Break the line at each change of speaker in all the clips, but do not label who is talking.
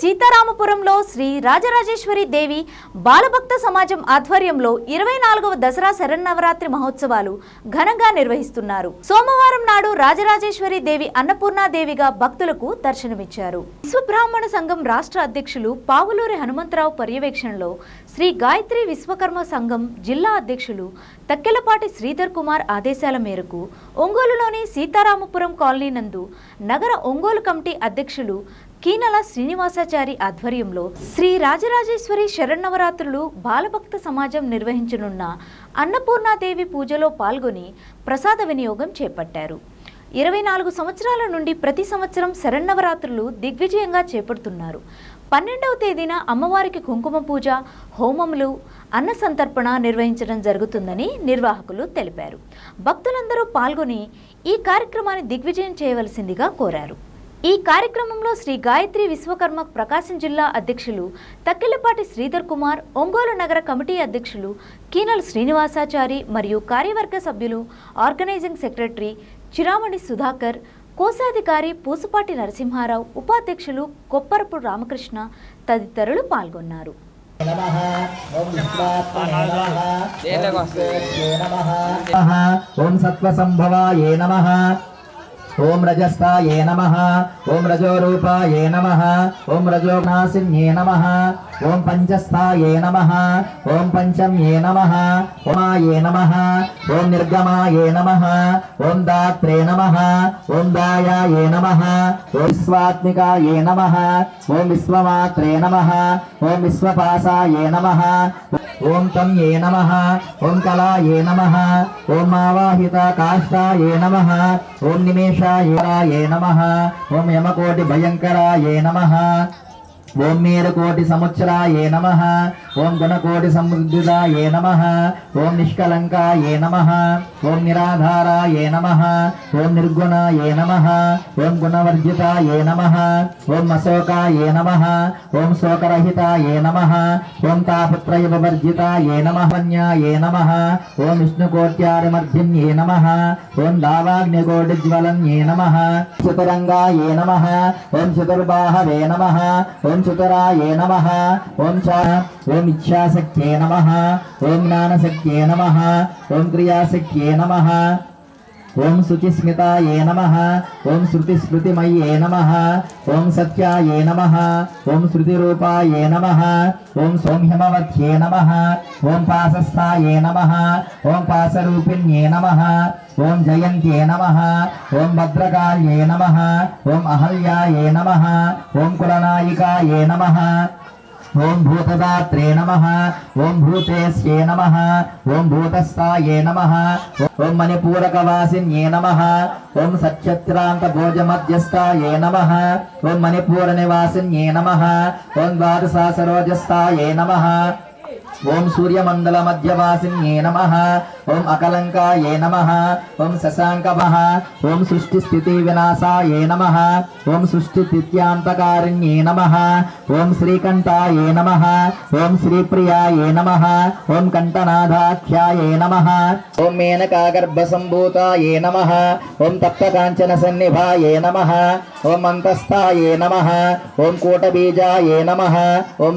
సీతారామపురంలో శ్రీ రాజరాజేశ్వరి దేవి బాలభక్త సమాజం ఆధ్వర్యంలో ఇరవై నాలుగవ దసరా శరన్నవరాత్రి మహోత్సవాలు ఘనంగా నిర్వహిస్తున్నారు. సోమవారం నాడు రాజరాజేశ్వరి దేవి అన్నపూర్ణాదేవిగా భక్తులకు దర్శనమిచ్చారు. విశ్వబ్రాహ్మణ సంఘం రాష్ట్ర అధ్యక్షులు పావులూరి హనుమంతరావు పర్యవేక్షణలో శ్రీ గాయత్రి విశ్వకర్మ సంఘం జిల్లా అధ్యక్షులు తక్కెలపాటి శ్రీధర్ కుమార్ ఆదేశాల మేరకు ఒంగోలులోని సీతారామపురం కాలనీ నందు నగర ఒంగోలు కమిటీ అధ్యక్షులు కీనల శ్రీనివాసాచారి ఆధ్వర్యంలో శ్రీ రాజరాజేశ్వరి శరణ్నవరాత్రులు బాలభక్త సమాజం నిర్వహించనున్న అన్నపూర్ణాదేవి పూజలో పాల్గొని ప్రసాద వినియోగం చేపట్టారు. ఇరవై నాలుగు సంవత్సరాల నుండి ప్రతి సంవత్సరం శరన్నవరాత్రులు దిగ్విజయంగా చేపడుతున్నారు. పన్నెండవ తేదీన అమ్మవారికి కుంకుమ పూజ హోమములు అన్న సంతర్పణ నిర్వహించడం జరుగుతుందని నిర్వాహకులు తెలిపారు. భక్తులందరూ పాల్గొని ఈ కార్యక్రమాన్ని దిగ్విజయం చేయవలసిందిగా కోరారు. ఈ కార్యక్రమంలో శ్రీ గాయత్రి విశ్వకర్మ ప్రకాశం జిల్లా అధ్యక్షులు తక్కిలపాటి శ్రీధర్ కుమార్ ఒంగోలు నగర కమిటీ అధ్యక్షులు కీనల్ శ్రీనివాసాచారి మరియు కార్యవర్గ సభ్యులు ఆర్గనైజింగ్ సెక్రటరీ చిరామణి సుధాకర్ కోశాధికారి పూసపాటి నరసింహారావు ఉపాధ్యక్షులు కొప్పరపు రామకృష్ణ తదితరులు పాల్గొన్నారు.
నమః ఓం విశ్వాత్మనే నమః ఓం విశ్వేశ్వరే నమః ఓం సత్వసంభవాయే నమః. ఓం రజస్థాయే నమ ఓం రజోరూపాయే నమ ఓం రజోనాశిన్యే నమ ఓం పంచస్థాయే నమ ఓం పంచమ్యే నమ ఉమాయే నమ ఓం నిర్గమాయే నమ ఓం దాత్రే నమ ఓం దాయాయే నమ ఓం విశ్వాత్మికాయే నమ ఓం విశ్వమాత్రే నమ ఓం విశ్వపాసాయే నమ ఓం తం ఏ నమ. ఓం కళా ఏ నమ. ఓం ఆవాహిత కాష్టా ఏ నమ. ఓం నిమేషా ఏ నమ. ఓం యమకోటి భయంకరా ఏ నమ. ఓం మేరుకోటి సముచ్చరాయ నమ ఓం గుణకోటి సమృద్ధిదాయ నమ ఓం నిష్కలంకాయ నమ ఓం నిరాధారాయ నమ ఓం నిర్గుణాయ నమ ఓం గుణవర్జితాయ నమ ఓం అశోకాయ నమ ఓం శోకరహితాయ నమ ఓం తాపత్రయవర్జితాయ నమ వన్యాయ నమ ఓం విష్ణుకోట్యారిమర్ధిన్యే నమ ఓం దావాగ్నికోటిజ్వలన్యే నమ చతురంగాయ నమ ఓం చతుర్బాహవే నమ ఓం చతురాయ నమ ఓం చ ఓం ఇచ్ఛాశక్త్యే నమ ఓం జ్ఞానశక్త్యే నమ ఓం క్రియాశక్త్యే నమ ఓం శుచిస్మితాయే నమ ఓం శృతిస్మృతిమయే నమ ఓం సత్యాయే నమ ఓం శృతిరూపాయే నమ ఓం సౌమ్యమవధ్యే నమ ఓం పాసస్థాయే నమ ఓం పాసరూపిణ్యే నమ ఓం జయంత్యే నమ ఓం భద్రకాళ్యే నమ ఓం అహల్యాయే నమ ఓం కులనాయికాయే నమ ఓం భూతదాత్రే నమ ఓం భూతేశ్యే నమ ఓం భూతస్థాయే నమ ఓం మణిపూరకవాసిన్యే నమ ఓం సత్యత్రాంత భోజమధ్యస్థాయే నమ ఓం మణిపూర నివాసిన్యే నమ ఓం ద్వాదశా సరోజస్థాయే నమ ఓం సూర్యమండల మధ్యవాసిన్యే నమ ఓం అకలంకాయే నమ ఓం శశాంకమః ఓం సృష్టి స్థితి వినాశాయే నమ ఓం సృష్టి తిథ్యాంతకారిణ్యే నమ ఓం శ్రీకంఠాయే నమ ఓం శ్రీప్రియాయే నమ ఓం కంఠనాథాఖ్యాయే నమ ఓం మేనకాగర్భసంభూతాయే నమ ఓం తప్తకాంచన సన్నిభాయే నమ ఓం అంతస్థాయే నమ ఓం కూటబీజాయే నమ ఓం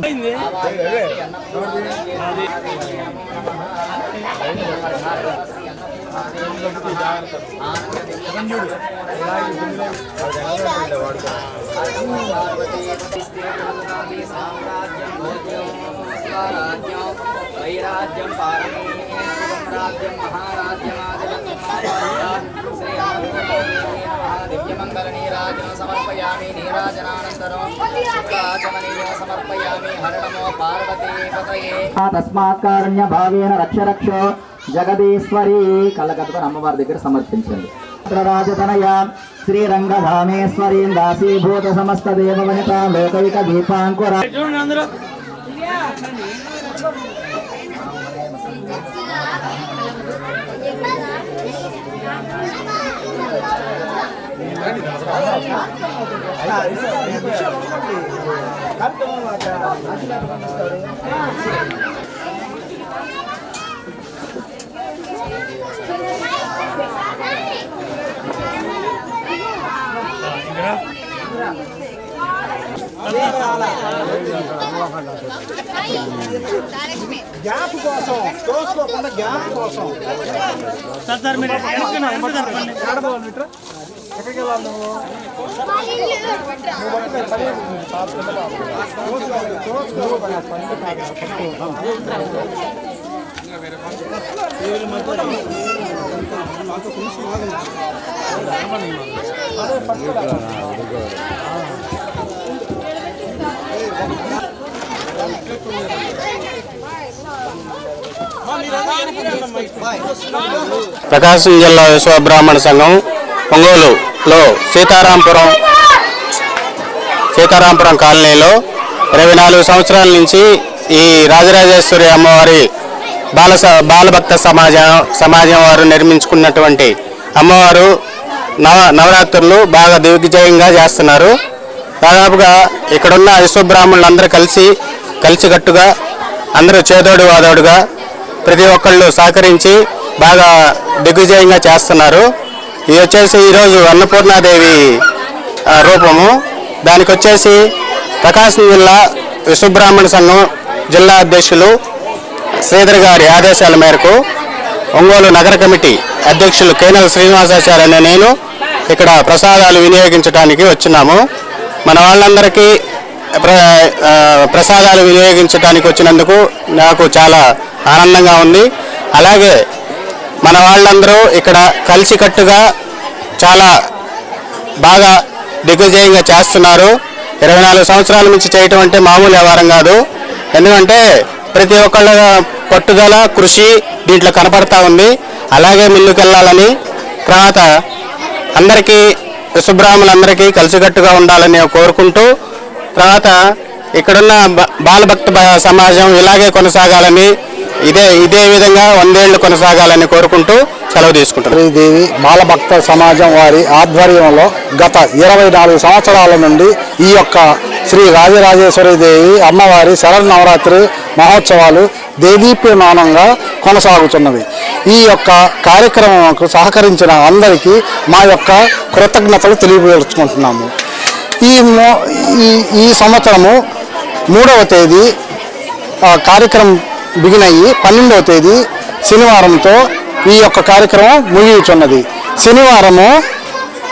వైరాజ్యం పారమీరాజ్యం దివ్యమంగళ సమర్పయామి నీరాజనానంతరం శుక్లాచమనీయ సమర్పయామి హరణమో పార్వతీ పతయే
తస్మాత్ కారుణ్య భావేన రక్ష రక్ష. జగదీశ్వరి కళ్ళ కట్టుకొని అమ్మవారి దగ్గర సమర్పించండి. రాజతనయ శ్రీరంగధామేశ్వరీ దాసీభూత సమస్త దేవవనిత లోకైక దీపాంకుర.
కార్యక్రమం గ్యాప్ కోసం. తోసుకోకుండా కోసం సార్ ఎక్కడికి వెళ్ళాలి
ప్రకాశం జిల్లా విశ్వ బ్రాహ్మణ సంఘం ఒంగోలులో సీతారాంపురం సీతారాంపురం కాలనీలో ఇరవై నాలుగు సంవత్సరాల నుంచి ఈ రాజరాజేశ్వరి అమ్మవారి బాల బాలభక్త సమాజం సమాజం వారు నిర్మించుకున్నటువంటి అమ్మవారు నవ నవరాత్రులు బాగా దిగ్విజయంగా చేస్తున్నారు. దాదాపుగా ఇక్కడున్న విశ్వబ్రాహ్మణులు అందరూ కలిసి కలిసికట్టుగా అందరూ చేదోడు వాదోడుగా ప్రతి ఒక్కళ్ళు సహకరించి బాగా దిగ్విజయంగా చేస్తున్నారు. ఇది వచ్చేసి ఈరోజు అన్నపూర్ణాదేవి రూపము. దానికి వచ్చేసి ప్రకాశం జిల్లా విశ్వబ్రాహ్మణ సంఘం జిల్లా అధ్యక్షులు శ్రీధర్ గారి ఆదేశాల మేరకు ఒంగోలు నగర కమిటీ అధ్యక్షులు కేనల్ శ్రీనివాసాచార్య అనే నేను ఇక్కడ ప్రసాదాలు వినియోగించడానికి వచ్చినాము. మన వాళ్ళందరికీ ప్ర ప్రసాదాలు వినియోగించడానికి వచ్చినందుకు నాకు చాలా ఆనందంగా ఉంది. అలాగే మన వాళ్ళందరూ ఇక్కడ కలిసికట్టుగా చాలా బాగా దిగ్విజయంగా చేస్తున్నారు. ఇరవై నాలుగు సంవత్సరాల నుంచి చేయటం అంటే మామూలు వ్యవహారం కాదు. ఎందుకంటే ప్రతి ఒక్కళ్ళ పట్టుదల కృషి దీంట్లో కనపడతా ఉంది. అలాగే ముందుకెళ్ళాలని తర్వాత అందరికీ విశ్వబ్రాహ్మణులందరికీ కలిసికట్టుగా ఉండాలని కోరుకుంటూ తర్వాత ఇక్కడున్న బ- బాలభక్త బ- సమాజం ఇలాగే కొనసాగాలని ఇదే ఇదే విధంగా వందేళ్ళు కొనసాగాలని కోరుకుంటూ సెలవు తీసుకుంటారు
దేవి బాలభక్త సమాజం వారి ఆధ్వర్యంలో గత ఇరవై నాలుగు సంవత్సరాల నుండి ఈ యొక్క శ్రీ రాజరాజేశ్వరి దేవి అమ్మవారి శరన్నవరాత్రి మహోత్సవాలు దేదీప్యమానంగా కొనసాగుతున్నవి. ఈ యొక్క కార్యక్రమంకు సహకరించిన అందరికీ మా యొక్క కృతజ్ఞతలు తెలియపరుచుకుంటున్నాము. ఈ ఈ ఈ సంవత్సరము మూడవ తేదీ కార్యక్రమం బిగిన్ అయ్యి పన్నెండవ తేదీ శనివారంతో ఈ యొక్క కార్యక్రమం ముగియుచున్నది. శనివారము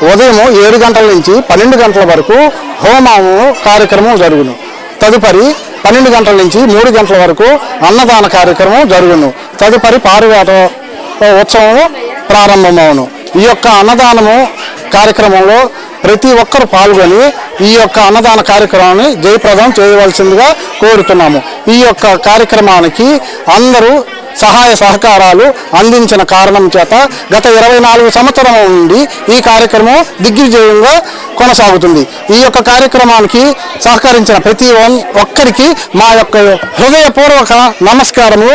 ఉదయం ఏడు గంటల నుంచి పన్నెండు గంటల వరకు హోమము కార్యక్రమం జరుగును. తదుపరి పన్నెండు గంటల నుంచి మూడు గంటల వరకు అన్నదాన కార్యక్రమం జరుగును. తదుపరి పారువేట ఉత్సవం ప్రారంభమవును. ఈ యొక్క అన్నదానము కార్యక్రమంలో ప్రతి ఒక్కరు పాల్గొని ఈ యొక్క అన్నదాన కార్యక్రమాన్ని జయప్రదం చేయవలసిందిగా కోరుతున్నాము. ఈ యొక్క కార్యక్రమానికి అందరూ సహాయ సహకారాలు అందించిన కారణం చేత గత ఇరవై నాలుగు సంవత్సరం నుండి ఈ కార్యక్రమం దిగ్విజయంగా కొనసాగుతుంది. ఈ యొక్క కార్యక్రమానికి సహకరించిన ప్రతి ఒక్కరికి మా యొక్క హృదయపూర్వక నమస్కారము